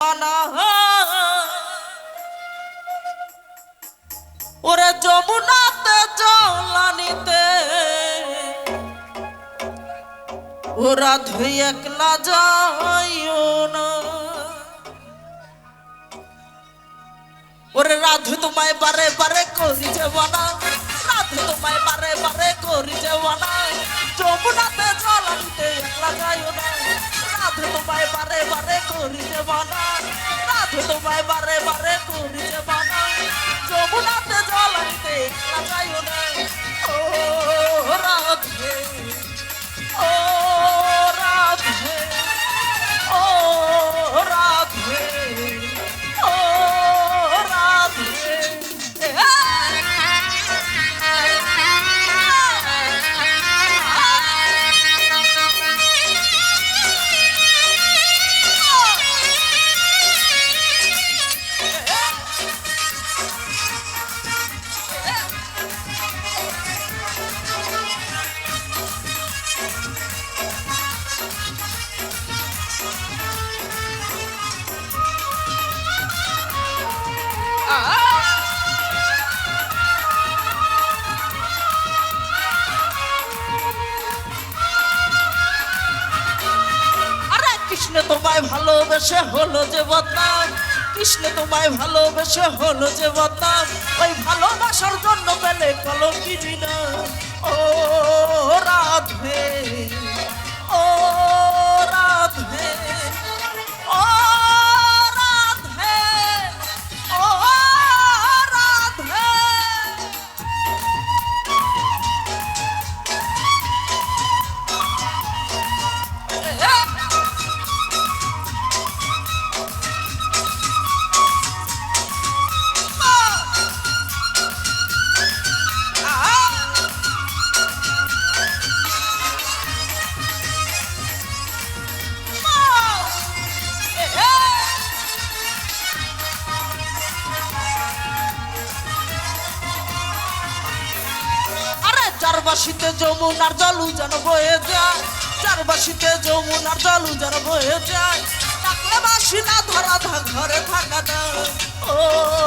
না ওরে যমুনাতে জলানিতে ওরা ধুই একলা যাইও না। ওরে রাধু তোমায় বারে বারে করি যে বানা রাধু তোমায় বারে বারে করি যে বানা যমুনাতে জলানিতে বারে করি যে তোমায় তোমায় ভালোবেসে হলো যে বদনাম। কৃষ্ণ তোমায় ভালোবেসে হলো যে বদনাম। ওই ভালোবাসার জন্য পেলে কি না। ও রাধে, ও চারবাসিতে যমুনার জলু যেন বয়ে যায় চারবাসিতে যমুনার জলু যেন বয়ে যায়। ডাকলে বাসি ধরা ঘরে থাকা যায় ও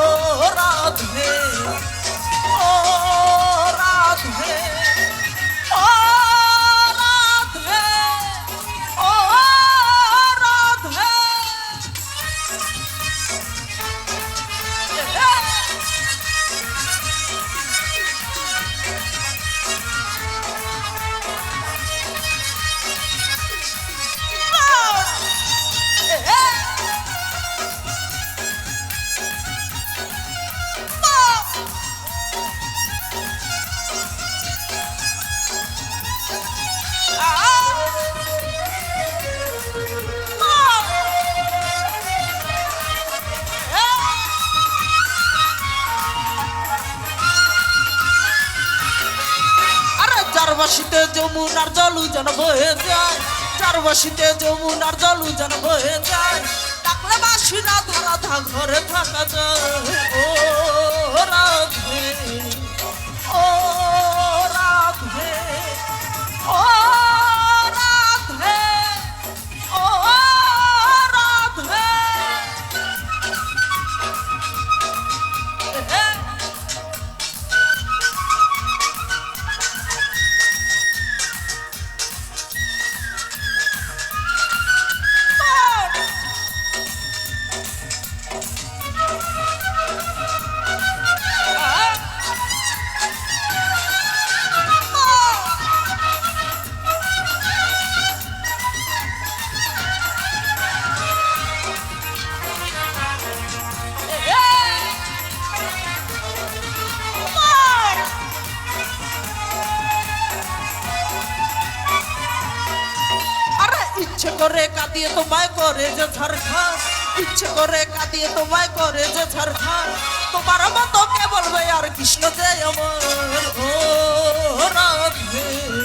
চারবাসিতে যমুনার জলু যেন বয়ে যায়। চারবাসিতে যমুনার জলু যেন বয়ে যায়। ডাকলে বাসিরা ধরা ধা ঘরে থাকা যায়। ও রাধে। ইচ্ছে করে কাঁদিয়ে তোমায় করে যে ঝাড়খান ইচ্ছে করে কাঁদিয়ে তোমায় করে যে ঝাড়খান তোমার মতো কে বলবে আর কৃষ্ণ যে আমার ও রাধে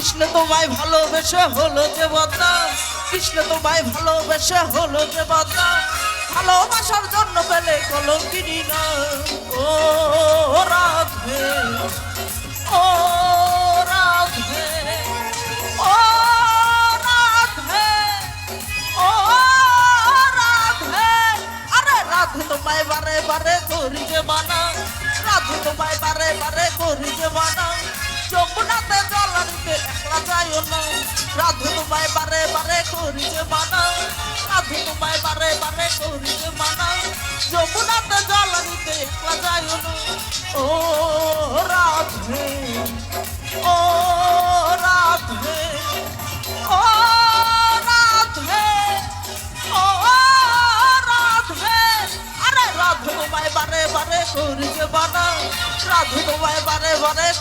কৃষ্ণ তোমায় ভালোবেসে হলো যে বদনাম কৃষ্ণ তোমায় ভালোবেসে হলো যে বদনাম ভালোবাসার জন্য পেলে কলঙ্কিনী না। ও রাধে ও রাধে ও রাধে ও রাধে। আরে রাধে তোমায় বারে বারে করি যে মানা। রাধে তোমায় বারে বারে করি যে মানা। যমুনাতে জল আনতে একলা যাইও না। রাধু তোমায় বারে বারে করি যে মানা। রাধু তোমায় বারে বারে করি যে মানা। যমুনাতে জল আনতে একলা যাইও না। ও রাধু, ও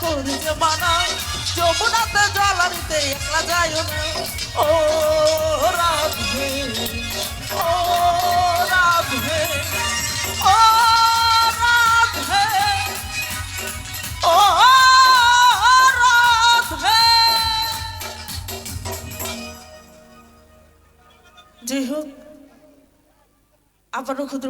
বারে বারে করি যে বানা যমুনাতে জল আনিতে একলা যায় না। ও রাধে ও রাধে ও রাধে ও রাধে। যাই হোক, আবারও ক্ষুদ্র